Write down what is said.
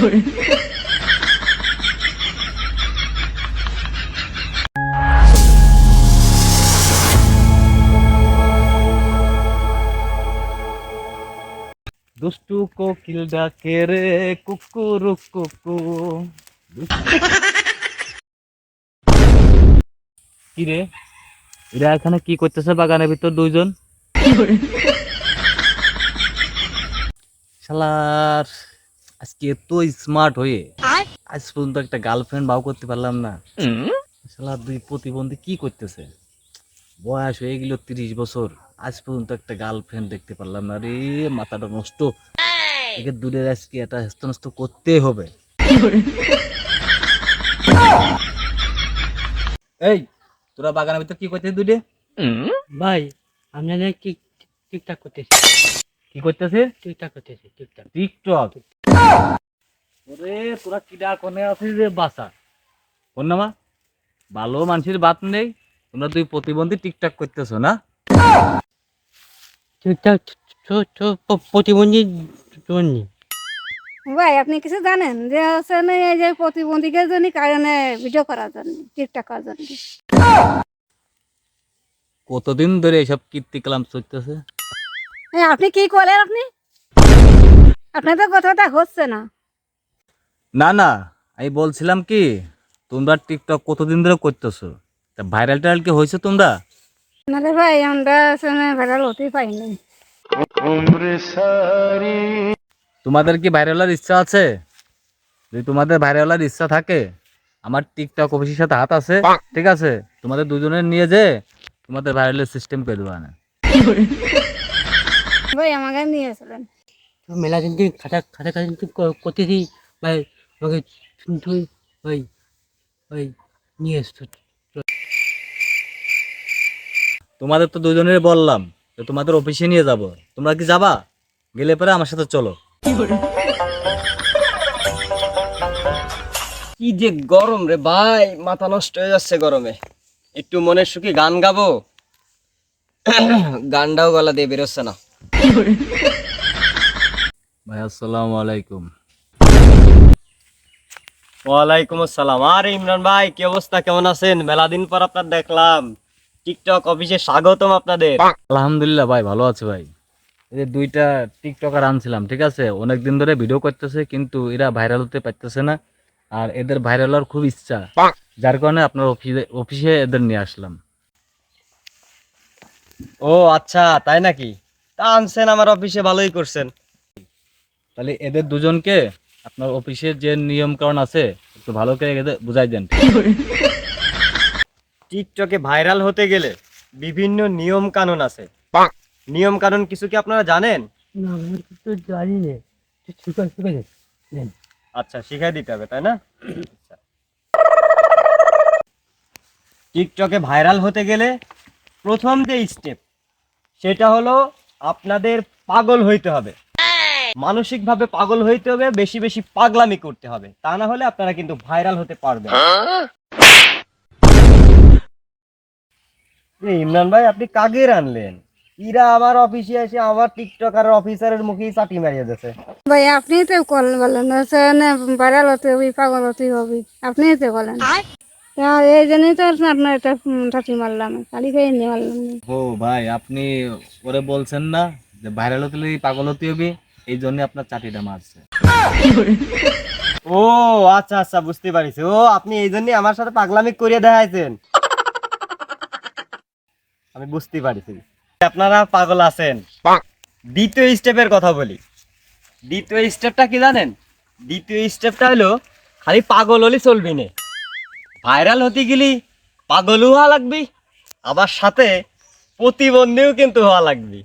দুষ্টু কোকিল ডাকে রে কুকুরু কুকু কি রে? এরা এখানে কি করতেছে? বাগানের ভিতর দুইজন? শালার। আজকে এত স্মার্ট হয়ে আজ পর্যন্ত একটা গার্লফ্রেন্ড বাউ করতে পারলাম না। শালা দুই প্রতিবন্ধী কি করতেছে? বয়স হয়ে গেল তিরিশ বছর আজ পর্যন্ত একটা গার্লফ্রেন্ড দেখতে পারলাম না রে মাথাটা নষ্ট। একে দূরের আজকে এটা হেস্ত নষ্ট করতে হবে। এই তোরা বাগানের ভিতর কি করছিস দুইটে? ভাই আমি জানি কি ঠিকঠাক করতেছি। কি করতেছে ঠিকঠাক করতেছি ঠিকঠাক টিকটক? ওরে তোরা কিডা কোনে আছিস রে বাসা ভালো মানুষের বাত নেই। তোমরা দুই প্রতিবন্ধী টিকটক করতেছো না? প্রতিবন্ধী ভাই আপনি কিছু জানেন? যে হচ্ছে না এই যে প্রতিবন্ধীদের জন্য কারণে ভিডিও করার জন্য টিকটক করার জন্য। কতদিন ধরে এসব কীর্তিকলাম চলতেছে? আপনি কি করেন আপনি? আপনার তো কথাটা হচ্ছে না। না না আমি বলছিলাম কি তোমরা টিকটক কতদিন ধরে করতেছো? তা ভাইরাল টাইরাল কি হয়েছে তোমরা? নাহলে ভাই আমরা আসলে ভাইরাল হতেই পাইনি। তোমাদের কি ভাইরাল হওয়ার ইচ্ছা আছে? যদি তোমাদের ভাইরাল হওয়ার ইচ্ছা থাকে আমার টিকটক অফিসের সাথে হাত আছে ঠিক আছে? তোমাদের দুজনের নিয়ে যে তোমাদের ভাইরালের সিস্টেম করে দেবো না ভাই আমাকে নিয়েছিলেন তো মেলা দিন দিন খাটা খাটা খাটা দিন করতেছি ভাই আমাকে তুই ওই ওই নিয়ে এসছো তোমাদের তো দুজনের বললাম যে তোমাদের অফিসে নিয়ে যাব। তোমরা কি যাবা? গেলে পরে আমার সাথে চলো। কি যে গরম রে ভাই মাথা নষ্ট হয়ে যাচ্ছে গরমে। একটু মনের সুখী গান গাবো। গানটাও গলা দিয়ে বেরোচ্ছে না। ভাই আসসালামু আলাইকুম। ওয়ালাইকুম আসসালাম। আর ইমরান ভাই কি অবস্থা? কেমন আছেন? মেলা দিন পর আপনার দেখলাম। টিকটক অফিসে স্বাগতম আপনাদের। আলহামদুলিল্লাহ ভাই ভালো আছে ভাই। এই দুইটা টিকটকার আনছিলাম ঠিক আছে? অনেক দিন ধরে ভিডিও করতেছে কিন্তু এরা ভাইরাল হতে পারতেছে না। আর এদের ভাইরাল হওয়ার খুব ইচ্ছা। যার কারণে আপনার অফিসে অফিসে এদের নিয়ে আসলাম। ও আচ্ছা তাই নাকি? তা আনছেন আমার অফিসে ভালোই করছেন। তাহলে এদের দুজনকে আপনার অফিসের যে নিয়ম কারণ আছে একটু ভালো করে এদের বুঝাই দেন। টিকটকে ভাইরাল হতে গেলে বিভিন্ন নিয়ম কানুন আছে। নিয়ম কানুন কিছু কি আপনারা জানেন? না আমি তো জানি না। আচ্ছা শিখাই দিতে হবে তাই না? আচ্ছা। টিকটকে ভাইরাল হতে গেলে প্রথম যে স্টেপ সেটা হলো আপনাদের পাগল হইতে হবে। মানসিকভাবে পাগল হইতে হবে বেশি বেশি পাগলামি করতে হবে। তা না হলে আপনারা কিন্তু ভাইরাল হতে পারবেন। ইমরান ভাই আপনি কাগের আনলেন। ইরা আমার অফিসে এসে আমার টিকটকার অফিসারের মুখেই চাটি মারিয়ে দিয়েছে। ভাই আপনি তো কল বলেন ভাইরাল হতে হবে পাগল হতে হবে। আপনি তো বলেন। আর এই জন্যই তো আপনার এটা টাটি মারলাম কালি খেয়ে নিয়ে মারলাম। ও ভাই আপনি ওরে বলছেন না যে ভাইরাল হতে পাগল হতে হবে। এই জন্য আপনার চাটিটা মারছে। ও আচ্ছা আচ্ছা বুঝতে পারিছি। ও আপনি এই জন্য আমার সাথে পাগলামি করিয়ে দেখাইছেন। আমি বুঝতে পারিছি। আপনারা পাগল আছেন। দ্বিতীয় স্টেপের কথা বলি। দ্বিতীয় স্টেপটা কি জানেন? দ্বিতীয় স্টেপটা হলো খালি পাগল হলে চলবি না। ভাইরাল হতে গেলি পাগলও হওয়া লাগবি আবার সাথে প্রতিবন্ধীও কিন্তু হওয়া লাগবে।